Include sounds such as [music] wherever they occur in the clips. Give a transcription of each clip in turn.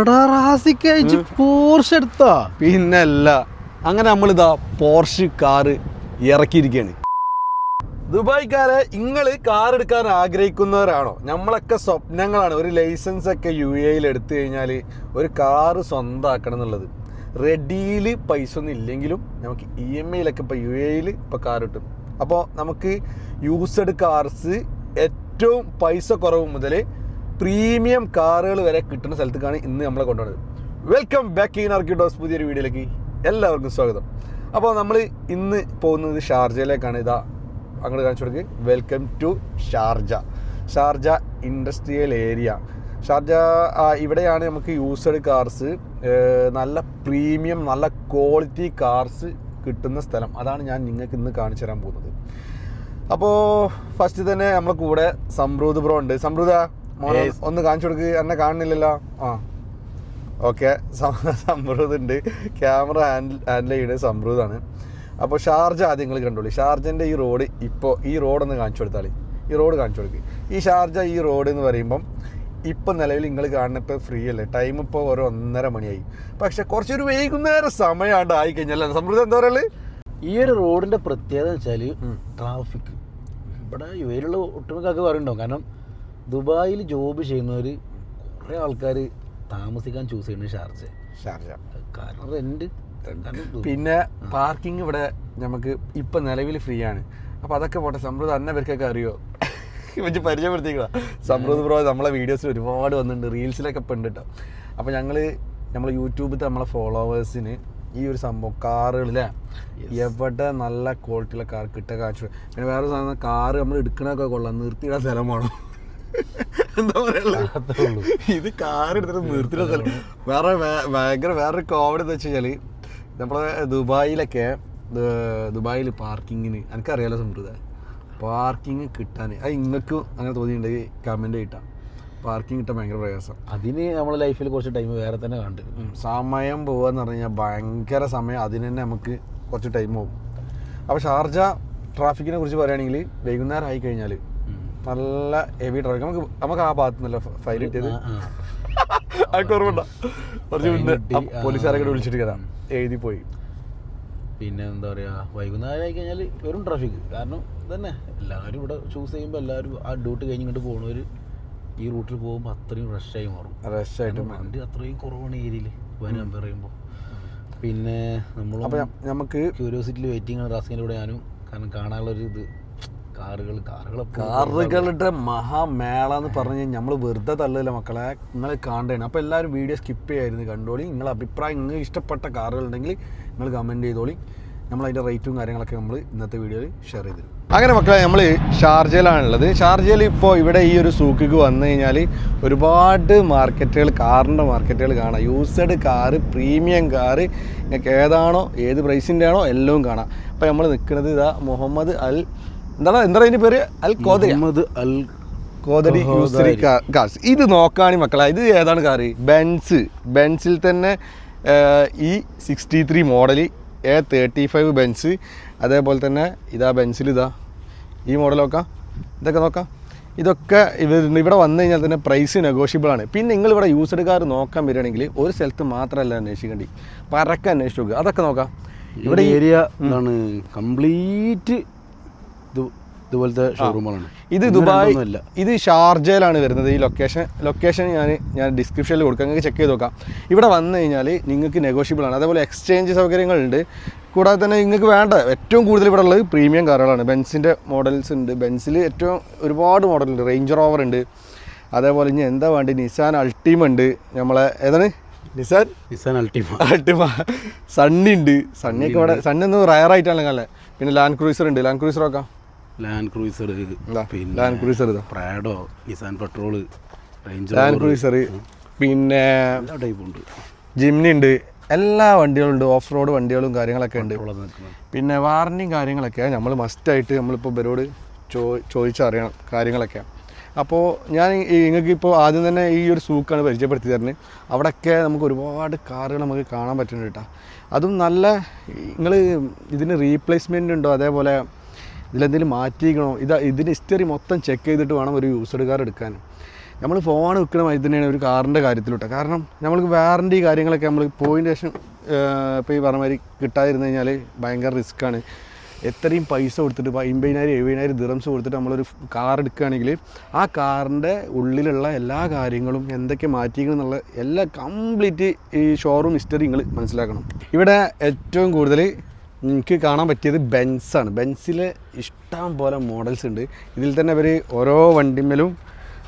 എടാ റാസിക്ക് അയച്ച് പോർഷ് എടുത്താ? പിന്നല്ല. അങ്ങനെ നമ്മളിതാ പോർഷ് കാറ് ഇറക്കിയിരിക്കുകയാണ് ദുബായ്ക്കാരെ നിങ്ങൾ കാർ എടുക്കാൻ ആഗ്രഹിക്കുന്നവരാണോ? നമ്മളൊക്കെ സ്വപ്നങ്ങളാണ്. ഒരു ലൈസൻസ് ഒക്കെ യു എയിൽ എടുത്തു കഴിഞ്ഞാൽ ഒരു കാറ് സ്വന്തമാക്കണം എന്നുള്ളത്. റെഡിയിൽ പൈസ ഒന്നും ഇല്ലെങ്കിലും നമുക്ക് ഇ എം ഐയിലൊക്കെ ഇപ്പോൾ യു എയിൽ ഇപ്പോൾ കാർ കിട്ടും. അപ്പോൾ നമുക്ക് യൂസ്ഡ് കാർസ് ഏറ്റവും പൈസ കുറവ് മുതൽ പ്രീമിയം കാറുകൾ വരെ കിട്ടുന്ന സ്ഥലത്തേക്കാണ് ഇന്ന് നമ്മളെ കൊണ്ടുപോകുന്നത് വെൽക്കം ബാക്ക് ഇൻ ആർക്കിഡോസ് പുതിയൊരു വീഡിയോയിലേക്ക് എല്ലാവർക്കും സ്വാഗതം. അപ്പോൾ നമ്മൾ ഇന്ന് പോകുന്നത് ഷാർജയിലേക്കാണ്. ഇതാ അങ്ങോട്ട് കാണിച്ചു കൊടുക്കുക welcome to Sharjah. Sharjah industrial area Sharjah ഇവിടെയാണ് നമുക്ക് യൂസ്ഡ് കാർസ് നല്ല പ്രീമിയം നല്ല ക്വാളിറ്റി കാർസ് കിട്ടുന്ന സ്ഥലം. അതാണ് ഞാൻ നിങ്ങൾക്ക് ഇന്ന് കാണിച്ചു തരാൻ പോകുന്നത്. അപ്പോൾ ഫസ്റ്റ് തന്നെ നമ്മളെ കൂടെ സംരൂദ് ബ്രോ ഉണ്ട്. സംറൂദ മോനെ ഒന്ന് കാണിച്ചു കൊടുക്ക് എന്നെ കാണുന്നില്ലല്ലോ. ആ. ഓക്കെ. സംറൂദ് ഉണ്ട്. ക്യാമറ ഹാൻഡിൽ ഹാൻഡിൽ ചെയ്യുന്നത് സംബ്രൂതാണ് അപ്പോൾ ഷാർജ ആദ്യം നിങ്ങൾ കണ്ടോളി. ഷാർജന്റെ ഈ റോഡ് ഇപ്പോൾ ഈ റോഡ് ഒന്ന് കാണിച്ചു കൊടുത്താൽ ഈ റോഡ് കാണിച്ചു കൊടുക്ക്. ഈ ഷാർജ ഈ റോഡ് എന്ന് പറയുമ്പം ഇപ്പം നിലവിൽ നിങ്ങൾ കാണുന്ന ഇപ്പോൾ ഫ്രീ അല്ലേ? ടൈം ഇപ്പോൾ ഒരു ഒന്നര മണിയായി. പക്ഷെ കുറച്ചൊരു വൈകുന്നേരം സമയമാണ്ട് ആയി കഴിഞ്ഞാൽ സമൃദ്ധി എന്താ പറയുക ഈ ഒരു റോഡിന്റെ പ്രത്യേകത വെച്ചാൽ ട്രാഫിക് ഇവിടെ ഇവയിലുള്ള ഒട്ടുമിക്കൊക്കെ പറയുന്നുണ്ടാവും. കാരണം ദുബായിൽ ജോബ് ചെയ്യുന്നവർ കുറേ ആൾക്കാർ താമസിക്കാൻ ചൂസ് ചെയ്യുന്നത് ഷാർജ. ഷാർജ. കാരണം റെന്റ് പിന്നെ പാർക്കിംഗ് ഇവിടെ നമുക്ക് ഇപ്പൊ നിലവിൽ ഫ്രീ ആണ്. അപ്പൊ അതൊക്കെ പോട്ടെ സമൃദ്ധ അന്ന പേർക്കൊക്കെ അറിയോ? വെച്ച് പരിചയപ്പെടുത്തിക്കളാ സമൃദ്ധ ബ്രോ നമ്മളെ വീഡിയോസിൽ ഒരുപാട് വന്നിട്ടുണ്ട് റീൽസിലൊക്കെ ഇപ്പം ഉണ്ട് കേട്ടോ അപ്പോൾ ഞങ്ങൾ നമ്മളെ യൂട്യൂബിലത്തെ നമ്മളെ ഫോളോവേഴ്സിന് ഈ ഒരു സംഭവം കാറുകളിലെ എവിടെ നല്ല ക്വാളിറ്റിയുള്ള കാർ കിട്ടുക കാണിച്ചു. പിന്നെ വേറെ സാധനം കാറ് നമ്മൾ എടുക്കണൊക്കെ കൊള്ളാം നിർത്തിയിടാൻ സ്ഥലം വേണം. [laughs] എന്താ പറയുള്ളൂ ഇത് കാർ എടുത്തിട്ട് നിർത്തിയിട സ്ഥലം. വേറെ ഭയങ്കര വേറൊരു കോമഡി എന്ന് വെച്ച് കഴിഞ്ഞാൽ നമ്മളെ ദുബായിലൊക്കെ ദുബായിൽ പാർക്കിങ്ങിന് എനിക്കറിയാലോ സമൃദ്ധ പാർക്കിങ് കിട്ടാൻ അത് ഇങ്ങക്ക് അങ്ങനെ തോന്നിയിട്ടുണ്ടെങ്കിൽ കമന്റ് കിട്ടാം പാർക്കിംഗ് കിട്ടാൻ ഭയങ്കര പ്രയാസം. അതിന് നമ്മൾ ലൈഫിൽ കുറച്ച് ടൈം വേറെ തന്നെ കണ്ടു സമയം എന്ന് പറഞ്ഞു കഴിഞ്ഞാൽ ഭയങ്കര സമയം അതിന് തന്നെ നമുക്ക് കുറച്ച് ടൈം പോകും അപ്പോൾ ഷാർജ ട്രാഫിക്കിനെ കുറിച്ച് പറയുകയാണെങ്കിൽ വൈകുന്നേരം ആയി കഴിഞ്ഞാൽ നല്ല ഹെവി ട്രാഫിക് നമുക്ക് നമുക്ക് ആ ഭാഗത്ത് നല്ല ഫയൽ കിട്ടിയത്? [laughs] അതൊക്കെ ഓർമ്മണ്ട കുറച്ച് മുന്നേ കിട്ടി, ആ പോലീസുകാരൊക്കെ വിളിച്ചിട്ട് കയറാം എഴുതി പോയി. പിന്നെ എന്താ പറയുക വൈകുന്നേരം ആയി കഴിഞ്ഞാൽ വെറും ട്രാഫിക് കാരണം ഇതന്നെ എല്ലാവരും ഇവിടെ ചൂസ് ചെയ്യുമ്പോൾ എല്ലാവരും ആ ഡ്യൂട്ടി കഴിഞ്ഞ് ഇങ്ങോട്ട് പോകുന്നവർ ഈ റൂട്ടിൽ പോകുമ്പോൾ അത്രയും റഷായി മാറും. റഷായിട്ട് വണ്ടി അത്രയും കുറവാണ് ഏരിയയിൽ വൻ പറയുമ്പോൾ പിന്നെ നമ്മൾ നമുക്ക് ക്യൂരിയോസിറ്റിയിൽ വെയിറ്റിംഗ് ആണ്. റാസിന്റെ കൂടെ ഞാനും കാരണം കാണാനുള്ളൊരു ഇത് കാറുകൾ കാറുകൾ കാറുകളുടെ മഹാമേള എന്ന് പറഞ്ഞു കഴിഞ്ഞാൽ നമ്മൾ വെറുതെ തള്ളില്ല മക്കളെ. നിങ്ങൾ കാണേണ്ടതാണ് അപ്പോൾ എല്ലാവരും വീഡിയോ സ്കിപ്പ് ചെയ്യായിരുന്നു കണ്ടോളി. നിങ്ങൾ അഭിപ്രായം നിങ്ങൾക്ക് ഇഷ്ടപ്പെട്ട കാറുകൾ ഉണ്ടെങ്കിൽ നിങ്ങൾ കമന്റ് ചെയ്തോളി. നമ്മൾ അതിന്റെ റേറ്റും കാര്യങ്ങളൊക്കെ നമ്മൾ ഇന്നത്തെ വീഡിയോയിൽ ഷെയർ ചെയ്തു അങ്ങനെ മക്കളെ നമ്മൾ ഷാർജയിലാണുള്ളത്. ഷാർജയിൽ ഇപ്പോൾ ഇവിടെ ഈ ഒരു സൂക്കിക്ക് വന്നു കഴിഞ്ഞാൽ ഒരുപാട് മാർക്കറ്റുകൾ കാറിന്റെ മാർക്കറ്റുകൾ കാണാം. യൂസ്ഡ് കാറ് പ്രീമിയം കാറ് നിങ്ങൾക്ക് ഏതാണോ ഏത് പ്രൈസിന്റെ ആണോ എല്ലാം കാണാം. അപ്പോൾ നമ്മൾ നിൽക്കുന്നത് ഇതാ മുഹമ്മദ് അൽ എന്താണ് എന്താണ് അതിന്റെ പേര്? അൽ കോദരി മുഹമ്മദ് അൽ കോതടി. യൂസറി ഇത് നോക്കാണി മക്കളെ ഇത് ഏതാണ് കാറ്? ബെൻസ്. ബെൻസിൽ തന്നെ ഈ sixty three model A thirty five Benz. അതേപോലെ തന്നെ ഇതാ ബെൻസിൽ ഇതാ. ഈ മോഡൽ നോക്കാം. ഇതൊക്കെ നോക്കാം. ഇതൊക്കെ ഇവർ ഇവിടെ വന്നു കഴിഞ്ഞാൽ തന്നെ പ്രൈസ് നെഗോഷ്യബിൾ ആണ്. പിന്നെ നിങ്ങൾ ഇവിടെ യൂസ്ഡ് കാർ നോക്കാൻ വരികയാണെങ്കിൽ ഒരു സ്ഥലത്ത് മാത്രമല്ല അന്വേഷിക്കേണ്ടി. പരക്കെ അന്വേഷിച്ച് നോക്കുക അതൊക്കെ നോക്കാം. ഇവിടെ ഏരിയ എന്താണ് കംപ്ലീറ്റ് ഇതുപോലത്തെ ഷോറൂമുകളാണ് ഇത് ദുബായ് ഇത് ഷാർജയിലാണ് വരുന്നത്. ഈ ലൊക്കേഷൻ ലൊക്കേഷൻ ഞാൻ ഞാൻ ഡിസ്ക്രിപ്ഷനിൽ കൊടുക്കാം. നിങ്ങൾക്ക് ചെക്ക് ചെയ്ത് നോക്കാം. ഇവിടെ വന്നു കഴിഞ്ഞാൽ നിങ്ങൾക്ക് നെഗോഷ്യബിൾ ആണ്. അതേപോലെ എക്സ്ചേഞ്ച് സൗകര്യങ്ങളുണ്ട്. കൂടാതെ തന്നെ നിങ്ങൾക്ക് വേണ്ട. ഏറ്റവും കൂടുതൽ ഇവിടെ ഉള്ളത് പ്രീമിയം കാറുകളാണ്. ബെൻസിന്റെ മോഡൽസ് ഉണ്ട്. ബെൻസിൽ ഏറ്റവും ഒരുപാട് മോഡലുണ്ട് റേഞ്ച് റോവർ ഉണ്ട്. അതേപോലെ ഇനി എന്താ വേണ്ടി നിസാൻ അൾട്ടീമ ഉണ്ട്. നമ്മളെ ഏതാണ്? Nissan Nissan Ultima Ultima Sunny ഉണ്ട്. സണ്ണിയൊക്കെ ഇവിടെ സണ്ണി ഒന്ന് റയർ ആയിട്ടാണ് അല്ലേ പിന്നെ ലാൻഡ് ക്രൂസർ ഉണ്ട്. ലാൻഡ് ക്രൂസർ നോക്കാം. ലാൻഡ് ക്രൂയിസർ പിന്നെ Land Cruiser Prado Nissan Patrol range Land Cruiser പിന്നെ എല്ലാ ടൈപ്പും ഉണ്ട്. ജിംനി ഉണ്ട്. എല്ലാ വണ്ടികളും ഉണ്ട്. ഓഫ് റോഡ് വണ്ടികളും കാര്യങ്ങളൊക്കെ ഉണ്ട് പിന്നെ വാറണ്ടിയും കാര്യങ്ങളൊക്കെ നമ്മൾ മസ്റ്റായിട്ട് നമ്മളിപ്പോൾ ഇവരോട് ചോ ചോദിച്ചറിയണം കാര്യങ്ങളൊക്കെ അപ്പോൾ ഞാൻ നിങ്ങൾക്ക് ഇപ്പോൾ ആദ്യം തന്നെ ഈ ഒരു സൂക്കാണ് പരിചയപ്പെടുത്തി തരുന്നത് അവിടെയൊക്കെ നമുക്ക് ഒരുപാട് കാറുകൾ നമുക്ക് കാണാൻ പറ്റുന്നുണ്ട് കേട്ടോ അതും നല്ല നിങ്ങൾ ഇതിന് റീപ്ലേസ്മെന്റ് ഉണ്ടോ? അതേപോലെ ഇതിലെന്തെങ്കിലും മാറ്റിക്കണോ ഇത് ഇതിന് ഹിസ്റ്ററി മൊത്തം ചെക്ക് ചെയ്തിട്ട് വേണം ഒരു യൂസ്ഡ് കാർ എടുക്കാൻ. നമ്മൾ ഫോൺ വെക്കണ മാതിരി തന്നെയാണ് ഒരു കാറിന്റെ കാര്യത്തിലോട്ട്. കാരണം നമ്മൾക്ക് വാറണ്ടി കാര്യങ്ങളൊക്കെ നമ്മൾ പോയിന്റ് ശേഷം ഇപ്പോൾ ഈ പറഞ്ഞ മാതിരി കിട്ടാതിരുന്നു കഴിഞ്ഞാൽ ഭയങ്കര റിസ്ക്കാണ് എത്രയും പൈസ കൊടുത്തിട്ട് അമ്പതിനായിരം എഴുപതിനായിരം ദിറംസ് കൊടുത്തിട്ട് നമ്മളൊരു കാർ എടുക്കുകയാണെങ്കിൽ ആ കാറിന്റെ ഉള്ളിലുള്ള എല്ലാ കാര്യങ്ങളും എന്തൊക്കെ മാറ്റിക്കണം എന്നുള്ള എല്ലാ കംപ്ലീറ്റ് ഈ ഷോറൂം ഹിസ്റ്ററി നിങ്ങൾ മനസ്സിലാക്കണം. ഇവിടെ ഏറ്റവും കൂടുതൽ എനിക്ക് കാണാൻ പറ്റിയത് ബെൻസാണ് ബെൻസിൽ ഇഷ്ടം പോലെ മോഡൽസ് ഉണ്ട്. ഇതിൽ തന്നെ അവർ ഓരോ വണ്ടിമേലും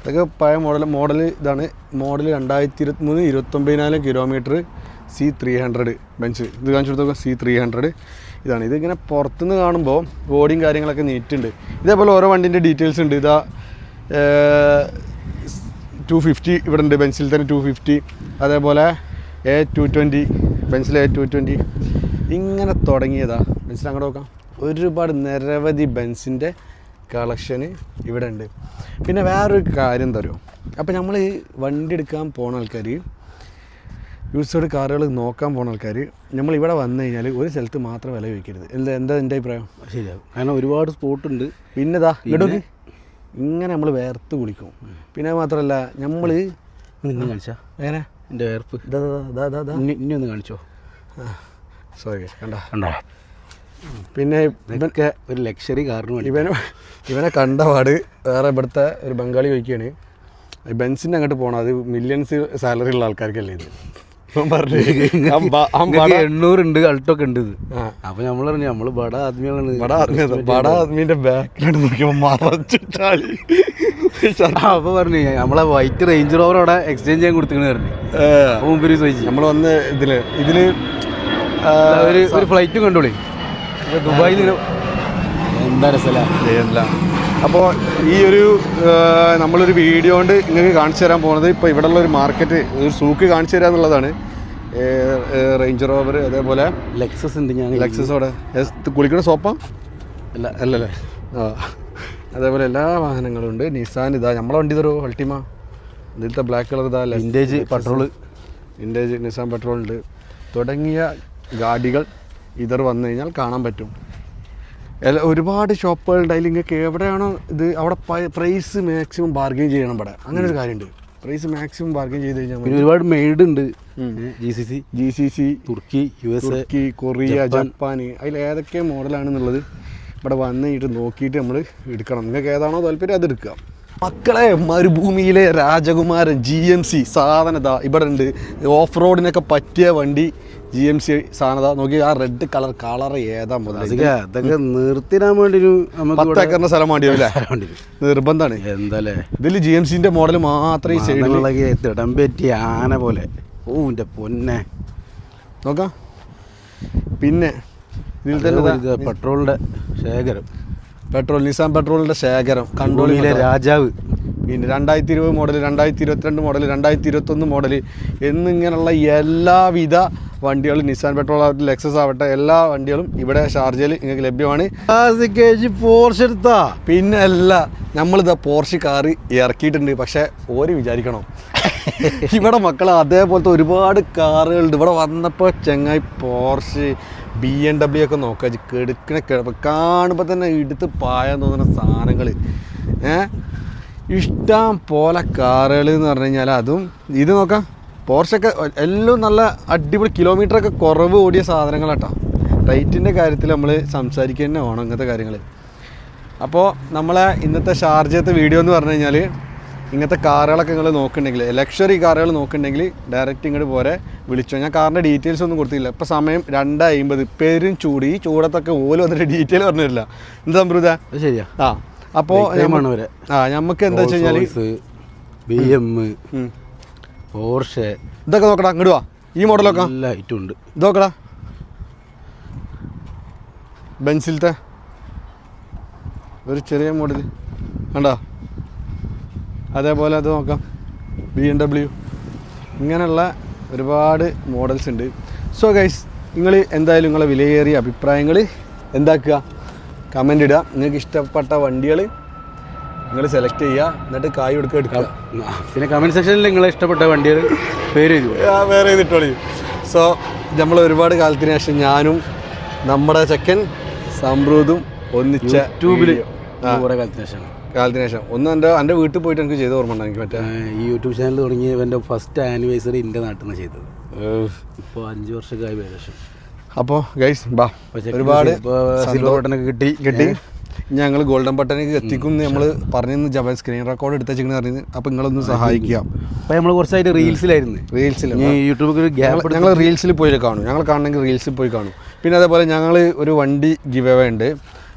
അതൊക്കെ പഴയ മോഡൽ മോഡൽ ഇതാണ്. മോഡൽ രണ്ടായിരത്തി ഇരുപത്തി മൂന്ന് ഇരുപത്തൊമ്പതിനായിരം kilometre C three hundred Benz ഇത് കാണിച്ചു കൊടുത്തൊക്കെ സി ത്രീ ഹൺഡ്രഡ് ഇതാണ്. ഇതിങ്ങനെ പുറത്തുനിന്ന് കാണുമ്പോൾ ബോഡിയും കാര്യങ്ങളൊക്കെ നീറ്റുണ്ട്. ഇതേപോലെ ഓരോ വണ്ടിന്റെ ഡീറ്റെയിൽസ് ഉണ്ട്. ഇതാ ടു ഫിഫ്റ്റി ഇവിടെ ഉണ്ട് ബെൻസിൽ തന്നെ ടു ഫിഫ്റ്റി അതേപോലെ എ ടു ട്വന്റി ബെൻസിൽ എ ടു ട്വന്റി ഇങ്ങനെ തുടങ്ങിയതാ. ബെൻസിൽ അങ്ങോട്ട് നോക്കാം. ഒരുപാട് നിരവധി ബെൻസിന്റെ കളക്ഷന് ഇവിടെ ഉണ്ട്. പിന്നെ വേറൊരു കാര്യം തരുമോ അപ്പോൾ നമ്മൾ വണ്ടി എടുക്കാൻ പോണ ആൾക്കാർ യൂസ്ഡ് കാറുകൾ നോക്കാൻ പോണ ആൾക്കാർ നമ്മൾ ഇവിടെ വന്നു കഴിഞ്ഞാൽ ഒരു സ്ഥലത്ത് മാത്രം വില ചോദിക്കരുത്. എന്താ എന്താ എന്റെ അഭിപ്രായം? ശരിയാകും കാരണം ഒരുപാട് സ്പോട്ട് ഉണ്ട്. പിന്നെ ഇതാ ഇങ്ങോട്ട് ഇങ്ങനെ നമ്മൾ വേർത്ത് കുളിക്കും. പിന്നെ മാത്രമല്ല നമ്മൾ കാണിച്ചാ? എങ്ങനെ? എന്റെ വേർപ്പ്. ഇതാ ഇനി ഒന്ന് കാണിച്ചോ? സോറി കണ്ടോ? കണ്ടോ? പിന്നെ ഇവനൊക്കെ ഒരു ലക്ഷറി കാറിന് വേണ്ടി. ഇവനെ ഇവനെ കണ്ട പാട് വേറെ ഇവിടുത്തെ ഒരു ബംഗാളി ചോദിക്കുകയാണ്. ബെൻസിന്റെ അങ്ങോട്ട് പോകണം അത് മില്യൺസ് സാലറി ഉള്ള ആൾക്കാർക്കല്ലേ ഇത്? എണ്ണൂറുണ്ട് അൾട്ടൊക്കെ ഉണ്ട് ഇത്. അപ്പൊ നമ്മൾ പറഞ്ഞു നമ്മൾ ബട ആദ്മികളാണ് ബട ആദ്മി ബട ആദ്മീന്റെ ബാക്കിലോട്ട് നോക്കിയപ്പോ മറച്ചിട്ടാളി. അപ്പൊ പറഞ്ഞു നമ്മളെ വൈറ്റ് റേഞ്ച് റോവർ അവിടെ എക്സ്ചേഞ്ച് ചെയ്യാൻ കൊടുത്തിക്കണ പറഞ്ഞു. മുമ്പിൽ ചോദിച്ചു. നമ്മൾ വന്ന് ഇതിൽ ഇതിൽ ഒരു ഒരു ഫ്ലൈറ്റും കണ്ടോളി. ദുബായിൽ ഇങ്ങനെ എന്താ രസല അപ്പോൾ ഈ ഒരു നമ്മളൊരു വീഡിയോ കൊണ്ട് നിങ്ങൾക്ക് കാണിച്ചു തരാൻ പോകുന്നത് ഇപ്പോൾ ഇവിടെയുള്ള ഒരു മാർക്കറ്റ് ഒരു സൂക്ക് കാണിച്ചു തരാം എന്നുള്ളതാണ്. റേഞ്ച് റോവർ അതേപോലെ ലെക്സസ് ഉണ്ട് ഞാൻ ലെക്സസോടെ കുളിക്കണ സോപ്പ അല്ല. അല്ലല്ലേ? ആ. അതേപോലെ എല്ലാ വാഹനങ്ങളും ഉണ്ട്. നിസാൻ ഇതാ. നമ്മളെ വണ്ടി തരുമോ അൾട്ടിമ ഇതിലത്തെ ബ്ലാക്ക് കളർ ഇതാ. Vintage Patrol vintage Nissan Patrol ഉണ്ട്. തുടങ്ങിയ ഗാഡികൾ ഇതർ വന്നു കഴിഞ്ഞാൽ കാണാൻ പറ്റും. ഒരുപാട് ഷോപ്പുകളുണ്ട് അതിൽ നിങ്ങൾക്ക് എവിടെയാണോ ഇത് അവിടെ പ്രൈസ് മാക്സിമം ബാർഗെയിൻ ചെയ്യണം ഇവിടെ. അങ്ങനെ ഒരു കാര്യമുണ്ട്. പ്രൈസ് മാക്സിമം ബാർഗെയിൻ ചെയ്ത് കഴിഞ്ഞാൽ പിന്നെ ഒരുപാട് മെയ്ഡ് ഉണ്ട്. G C C G C C തുർക്കി യു എസ് തുർക്കി കൊറിയ ജപ്പാൻ. അതിൽ ഏതൊക്കെ മോഡലാണെന്നുള്ളത് ഇവിടെ വന്ന് കഴിഞ്ഞിട്ട് നോക്കിയിട്ട് നമ്മൾ എടുക്കണം. നിങ്ങൾക്ക് ഏതാണോ താല്പര്യം അത് എടുക്കുക മക്കളെ മരുഭൂമിയിലെ രാജകുമാരൻ ജി എം സി സാധനത ഇവിടെ ഉണ്ട്. ഓഫ് റോഡിനൊക്കെ പറ്റിയ വണ്ടി. ജി എം സി സാധനത നോക്കി ആ റെഡ് കളർ കളർ ഏതാ മുതൽ അതൊക്കെ നിർത്തിടാൻ വേണ്ടി ഒരു സ്ഥലം വേണ്ടി വരും. നിർബന്ധമാണ് എന്താല്ലേ ഇതിൽ ജി എം സിന്റെ മോഡൽ മാത്രമേ തിടം പറ്റി ആന പോലെ. ഓ എന്റെ പൊന്നെ. നോക്കാം. പിന്നെ ഇതിൽ തന്നെ പെട്രോളിന്റെ ശേഖരം. പെട്രോൾ നിസാൻ പെട്രോളിന്റെ ശേഖരം കണ്ടോളിയിലെ രാജാവ്. പിന്നെ രണ്ടായിരത്തി ഇരുപത് മോഡൽ രണ്ടായിരത്തി ഇരുപത്തിരണ്ട് മോഡൽ രണ്ടായിരത്തി ഇരുപത്തൊന്ന് മോഡൽ എന്നിങ്ങനെയുള്ള എല്ലാവിധ വണ്ടികളും നിസാൻ പെട്രോൾ ആവട്ടെ ലെക്സസ് ആവട്ടെ എല്ലാ വണ്ടികളും ഇവിടെ ഷാർജയിൽ നിങ്ങൾക്ക് ലഭ്യമാണ്. പോർഷ് എടുത്താ. പിന്നെ അല്ല നമ്മളിതാ പോർഷ് കാറ് ഇറക്കിയിട്ടുണ്ട് പക്ഷേ ഓര് വിചാരിക്കണം. [laughs] ഇവിടെ മക്കൾ അതേപോലത്തെ ഒരുപാട് കാറുകളുണ്ട് ഇവിടെ വന്നപ്പോൾ ചെങ്ങായി പോർഷ് ബി എം ഡബ്ല്യു ഒക്കെ നോക്കുക കെടുക്കണ കിടപ്പ് കാണുമ്പോൾ തന്നെ എടുത്ത് പായാൻ തോന്നുന്ന സാധനങ്ങൾ ഇഷ്ടം പോലെ കാറുകൾ എന്ന് പറഞ്ഞു കഴിഞ്ഞാൽ അതും ഇത് നോക്കാം. പോർഷൊക്കെ എല്ലാം നല്ല അടിപൊളി കിലോമീറ്ററൊക്കെ കുറവ് ഓടിയ സാധനങ്ങളാട്ടോ. റേറ്റിന്റെ കാര്യത്തിൽ നമ്മൾ സംസാരിക്കുക തന്നെ വേണം ഇങ്ങനത്തെ കാര്യങ്ങൾ അപ്പോൾ നമ്മളെ ഇന്നത്തെ ഷാർജത്തെ വീഡിയോ എന്ന് പറഞ്ഞു കഴിഞ്ഞാൽ ഇങ്ങനത്തെ കാറുകളൊക്കെ നിങ്ങൾ നോക്കുന്നുണ്ടെങ്കിൽ ലക്ഷറി കാറുകൾ നോക്കുന്നുണ്ടെങ്കിൽ ഡയറക്റ്റ് ഇങ്ങോട്ട് പോരെ വിളിച്ചോ. ഞാൻ കാറിന്റെ ഡീറ്റെയിൽസ് ഒന്നും കൊടുത്തില്ല. ഇപ്പോൾ സമയം രണ്ട് അമ്പത് പേരും ചൂട്. ഈ ചൂടത്തൊക്കെ ഓലും വന്നിട്ട് ഡീറ്റെയിൽ പറഞ്ഞില്ല എന്താ അത് ശരിയാ. ആ അപ്പോൾ ആ നമുക്ക് എന്താ വെച്ച് കഴിഞ്ഞാൽ ബി എം പോർഷെ. ഇതൊക്കെ നോക്കടാ ഇങ്ങോട്ട് വാ. ഈ മോഡലൊക്കെ? ലൈറ്റും ഉണ്ട്. ഇത് നോക്കടാ ബെൻസിലത്തെ ഒരു ചെറിയ മോഡൽ കണ്ടോ? അതേപോലെ അത് നോക്കാം. ബി എം ഡബ്ല്യു ഇങ്ങനെയുള്ള ഒരുപാട് മോഡൽസ് ഉണ്ട്. സോ ഗൈസ് നിങ്ങൾ എന്തായാലും നിങ്ങളെ വിലയേറിയ അഭിപ്രായങ്ങൾ എന്താക്കുക? കമന്റ് ഇടുക. നിങ്ങൾക്ക് ഇഷ്ടപ്പെട്ട വണ്ടികൾ നിങ്ങൾ സെലക്ട് ചെയ്യുക. എന്നിട്ട് കായ് കൊടുക്കുക എടുക്കുക. ആ, പിന്നെ കമന്റ് സെക്ഷനിൽ നിങ്ങളെ ഇഷ്ടപ്പെട്ട വണ്ടികൾ പേര് വേറെ ചെയ്തിട്ടോളി സോ നമ്മൾ ഒരുപാട് കാലത്തിന് ശേഷം ഞാനും നമ്മുടെ ചെക്കൻ സംബ്രൂതും ഒന്നിച്ച ട്യൂബിൽ കുറേ കാലത്തിന് ശേഷം കാലത്തിന് ശേഷം. ഒന്ന് എന്റെ എന്റെ വീട്ടിൽ പോയിട്ട് എനിക്ക് ചെയ്ത ഓർമ്മ ഉണ്ട് എനിക്ക് മറ്റേ ഈ യൂട്യൂബ് ചാനൽ തുടങ്ങി എന്റെ ഫസ്റ്റ് ആനിവേഴ്സറി എന്റെ നാട്ടിൽ നിന്ന് ചെയ്തത്. ഇപ്പോൾ അഞ്ച് വർഷമൊക്കെ ഏകദേശം. അപ്പോൾ ഗൈസ് ബാ. ഒരുപാട് സിൽവർ ബട്ടനൊക്കെ കിട്ടി. കിട്ടി. ഞങ്ങൾ ഗോൾഡൻ ബട്ടനൊക്കെ എത്തിക്കും നമ്മൾ പറഞ്ഞു ജപ്പാൻ സ്ക്രീൻ റെക്കോർഡ് എടുത്ത പറഞ്ഞത് അപ്പോൾ നിങ്ങളൊന്ന് സഹായിക്കുക. അപ്പോൾ നമ്മൾ കുറച്ചായിട്ട് റീൽസിലായിരുന്നു റീൽസിൽ യൂട്യൂബിൽ ഗ്യാപ്പ് ഞങ്ങൾ റീൽസിൽ പോയി കാണും. ഞങ്ങൾ കാണണമെങ്കിൽ റീൽസിൽ പോയി കാണും. പിന്നെ അതേപോലെ ഞങ്ങൾ ഒരു വണ്ടി ഗിവ് അവേ ഉണ്ട്.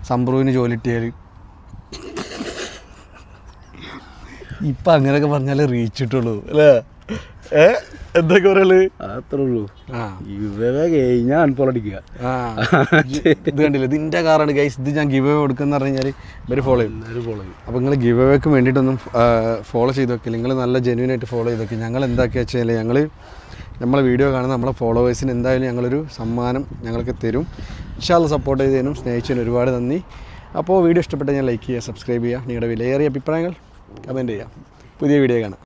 സംബ്രുവിന് ജോലി കിട്ടിയാൽ ഇപ്പം അങ്ങനെയൊക്കെ പറഞ്ഞാലേ റീച്ച് കിട്ടുള്ളൂ അല്ലേ? ഏ? എന്തൊക്കെ പറയൽ? അത്രേ ഉള്ളൂ. ആ. ഇവ കഴിഞ്ഞാൽ അൺഫോളോ അടിക്കുക. ഇത് കണ്ടില്ല? ഇതിന്റെ കാറാണ് ഗൈസ് ഇത് ഞാൻ ഗിവ് അവേ കൊടുക്കുന്ന പറഞ്ഞു കഴിഞ്ഞാൽ ഇവർ ഫോളോ ചെയ്യും. ഫോളോ ചെയ്യും. അപ്പോൾ നിങ്ങൾ ഗിവ് അവേക്ക് വേണ്ടിയിട്ടൊന്നും ഫോളോ ചെയ്ത് വെക്കില്ല. നിങ്ങൾ നല്ല ജെന്യൂൻ ആയിട്ട് ഫോളോ ചെയ്ത് വെക്കും. ഞങ്ങൾ എന്താക്കി വെച്ചാൽ ഞങ്ങൾ നമ്മളെ വീഡിയോ കാണുന്ന നമ്മളെ ഫോളോവേഴ്സിന് എന്തായാലും ഞങ്ങളൊരു സമ്മാനം ഞങ്ങൾക്ക് തരും. ഇൻഷാല്ല സപ്പോർട്ട് ചെയ്തതിനും സ്നേഹിച്ചതിനും ഒരുപാട് നന്ദി. അപ്പോൾ വീഡിയോ ഇഷ്ടപ്പെട്ടാൽ ഞാൻ ലൈക്ക് ചെയ്യുക സബ്സ്ക്രൈബ് ചെയ്യുക. നിങ്ങളുടെ വിലയേറിയ അഭിപ്രായങ്ങൾ കമന്റ് ചെയ്യാം. പുതിയ വീഡിയോ കാണാം.